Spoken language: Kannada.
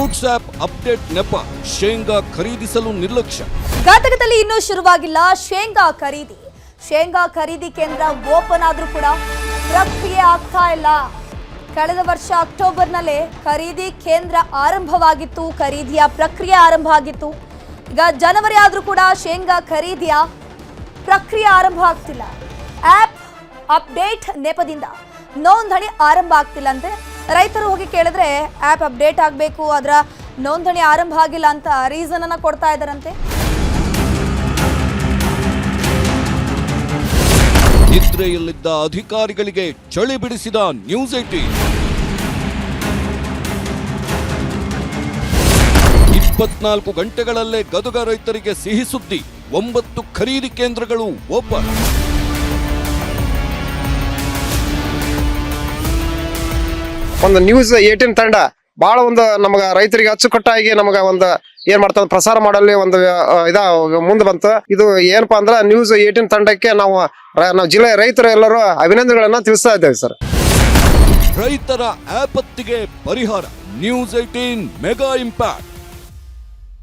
ವಾಟ್ಸ್ಆಪ್ ಅಪ್ಡೇಟ್ ನೆಪ. ಶೇಂಗಾ ಖರೀದಿಸಲು ನಿರ್ಲಕ್ಷ್ಯ. ಘಾತಕದಲ್ಲಿ ಇನ್ನೂ ಶುರುವಾಗಿಲ್ಲ ಶೇಂಗಾ ಖರೀದಿ. ಶೇಂಗಾ ಖರೀದಿ ಕೇಂದ್ರ ಓಪನ್ ಆದ್ರೂ ಕೂಡ ಪ್ರಕ್ರಿಯೆ ಆಗ್ತಾ ಇಲ್ಲ. ಕಳೆದ ವರ್ಷ ಅಕ್ಟೋಬರ್ನಲ್ಲೇ ಖರೀದಿ ಕೇಂದ್ರ ಆರಂಭವಾಗಿತ್ತು, ಖರೀದಿಯ ಪ್ರಕ್ರಿಯೆ ಆರಂಭ ಆಗಿತ್ತು. ಈಗ ಜನವರಿ ಆದರೂ ಕೂಡ ಶೇಂಗಾ ಖರೀದಿಯ ಪ್ರಕ್ರಿಯೆ ಆರಂಭ ಆಗ್ತಿಲ್ಲ. ಆಪ್ ಅಪ್ಡೇಟ್ ನೆಪದಿಂದ ನೋಂದಣಿ ಆರಂಭ ಆಗ್ತಿಲ್ಲ ಅಂತೆ ರೈತರು ಹೋಗಿ ಕೇಳಿದ್ರೆ ಆಪ್ ಅಪ್ಡೇಟ್ ಆಗಬೇಕು, ಅದರ ನೋಂದಣಿ ಆರಂಭ ಆಗಿಲ್ಲ ಅಂತ ರೀಸನ್ ಅನ್ನ ಕೊಡ್ತಾ ಇದ್ದಾರಂತೆ. ನಿದ್ರೆಯಲ್ಲಿದ್ದ ಅಧಿಕಾರಿಗಳಿಗೆ ಚಳಿ ಬಿಡಿಸಿದ ನ್ಯೂಸ್ ಏಟೀನ್ ಇಪ್ಪತ್ನಾಲ್ಕು ಗಂಟೆಗಳಲ್ಲೇ ಗದಗ ರೈತರಿಗೆ ಸಿಹಿ ಸುದ್ದಿ, ಒಂಬತ್ತು ಖರೀದಿ ಕೇಂದ್ರಗಳು ಓಪನ್. ಒಂದು ನ್ಯೂಸ್ ಏಟಿನ್ ತಂಡ ಬಹಳ ಒಂದು ನಮಗ ರೈತರಿಗೆ ಅಚ್ಚುಕಟ್ಟಾಗಿ ನಮಗ ಒಂದು ಏನ್ ಮಾಡ್ತಾವ ಪ್ರಸಾರ ಮಾಡಲ್ಲಿ ಒಂದು ಇದ ಮುಂದೆ ಬಂತು. ಇದು ಏನಪ್ಪಾ ಅಂದ್ರೆ ನ್ಯೂಸ್ ಏಟಿನ್ ತಂಡಕ್ಕೆ ನಾವು ನಾವು ಜಿಲ್ಲೆ ರೈತರು ಎಲ್ಲರೂ ಅಭಿನಂದನೆಗಳನ್ನ ತಿಳಿಸ್ತಾ ಇದ್ದೇವೆ ಸರ್. ರೈತರ ಆಪತ್ತಿಗೆ ಪರಿಹಾರ. News eighteen mega impact